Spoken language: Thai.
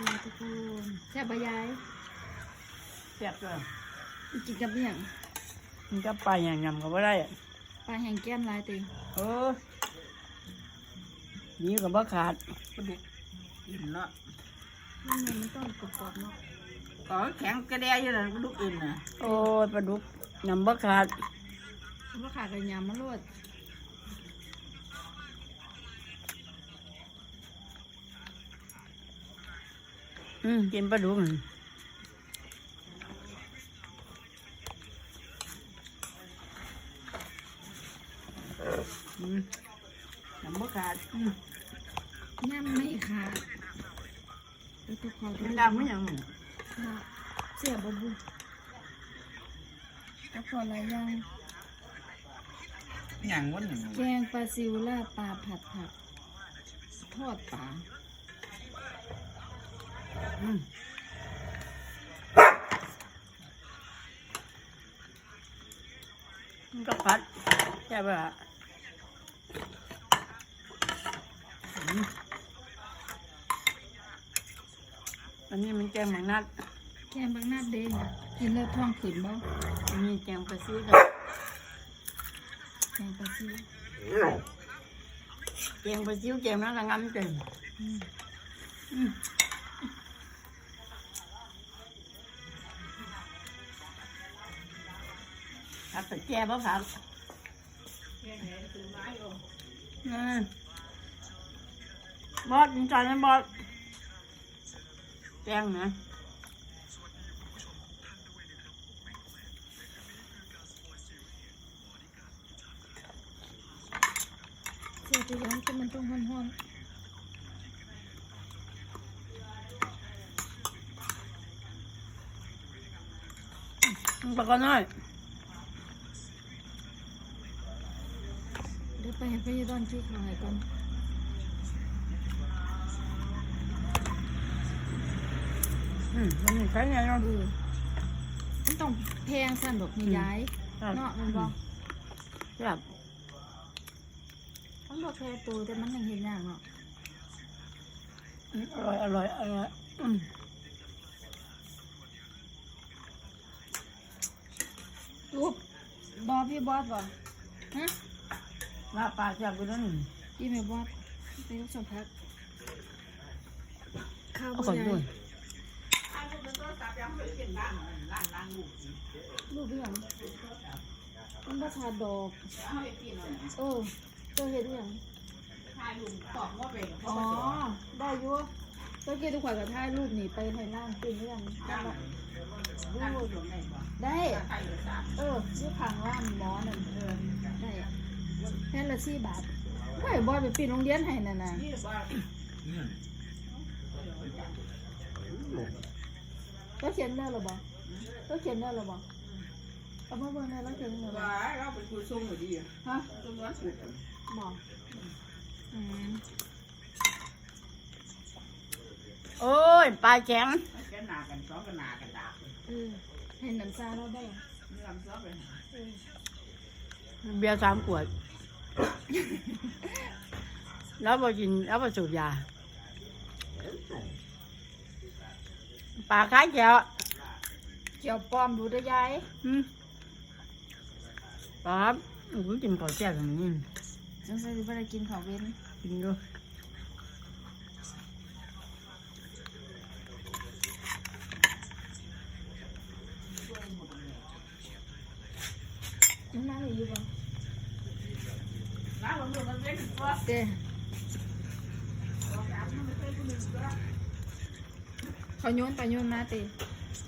ดูทุกคนแซ่บปะยายแซ่บด้วยกินกับเนี่ยงมันก็ไปอย่างยำก็ไม่ได้อะปลาแห้งแก้มลายติงเออนี่ก็บ่ขาดปลาดุกอิ่มเนาะมันเหมือนมันต้องกรอบๆเนาะก็แข็งกระเดียอยู่นั่นปลาดุกอิ่มน่ะโอ้ยปลาดุกยำบ่ขาดมันก็ขาดกระยำมันรวด อืมกินปลาดุกนั่นอืมยำบ่ขาดอืมย่ำไม่ขาดแล้วทุกคนมันดำไม่ยังเสียบบุแล้วพออะไรยังหยังวันหนึ่งแกงปลาซิวลาบปลาผัดผักทอดปลาอืมมัน ก็ผัดใช่ปะอืมอันนี้มันแกงหมังนัด แกงบางนาดเด้งกินแล้วท้องขึ้นบ่อันนี้แกงปลาซิวดอกแกงปลาซิวแกงปลาซิวแกงนั้นละงำเต็ม แต่แก่บ่ผัดอืมบอสจานนั้นบอสแกงนะเสียไปร้อนก็มันต้องห้อนมันปลากระน้อย ๆเดี๋ยวไปให้พี่ดอนที่ขายก่อนอืมมันใช้ไงเนาะ เออมันต้องแพงสั่นดอกมีย้ายเนาะมันบอกแบบมันบอกแพงตัวแต่มันยังเห็นอย่างเนาะอร่อย อร่อย อร่อยอืมรูปบอพี่บอสบ่ฮะ ลาปลาจากกูนั่นยี่ไม่บอสไปรับสัมผัสข้าวเอาบ่ก่อนใหญ่ด้วยรูปเรื่องมันประชาดอกเออเจอเห็นหรือยังอ๋อ ได้อยุ่เมื่อกี้ทุกคนกับถ่ายรูปนี่ไปไทยล่างเป็นเรื่องได้ปะรูปได้ เออชื่อพังว่านหมอนั่นเออได้อะแค่ละสี่บาทไม่บอยไปปีนโรงเรียนให้น่ะนะก็เขียนได้หรอบอกก็เขียนได้หรอบอกเอามาเบิ่งได้แล้วเขียนได้หรอบอกว่าเราเป็นผู้ส่งอยู่ดีฮะต้นวันสุดบอกอืมโอ้ยปลาแข็งแกหนากันสองกันหนากันดาบเออเห็นน้ำซาเราได้เหรอเนื้อมันซอบไปเออเบียร์สามขวด แล้วพอกินแล้วพอสูบยาปลาค้ายแก้วเกี่ยวปลอมดูได้ยายอืมปลาโอ้ยกินข้าวแซ่บอย่างนี้สงสัยจะไปได้กินข้าวเว้นกินดูมันน่าจะอยู่บ่ น้ามัน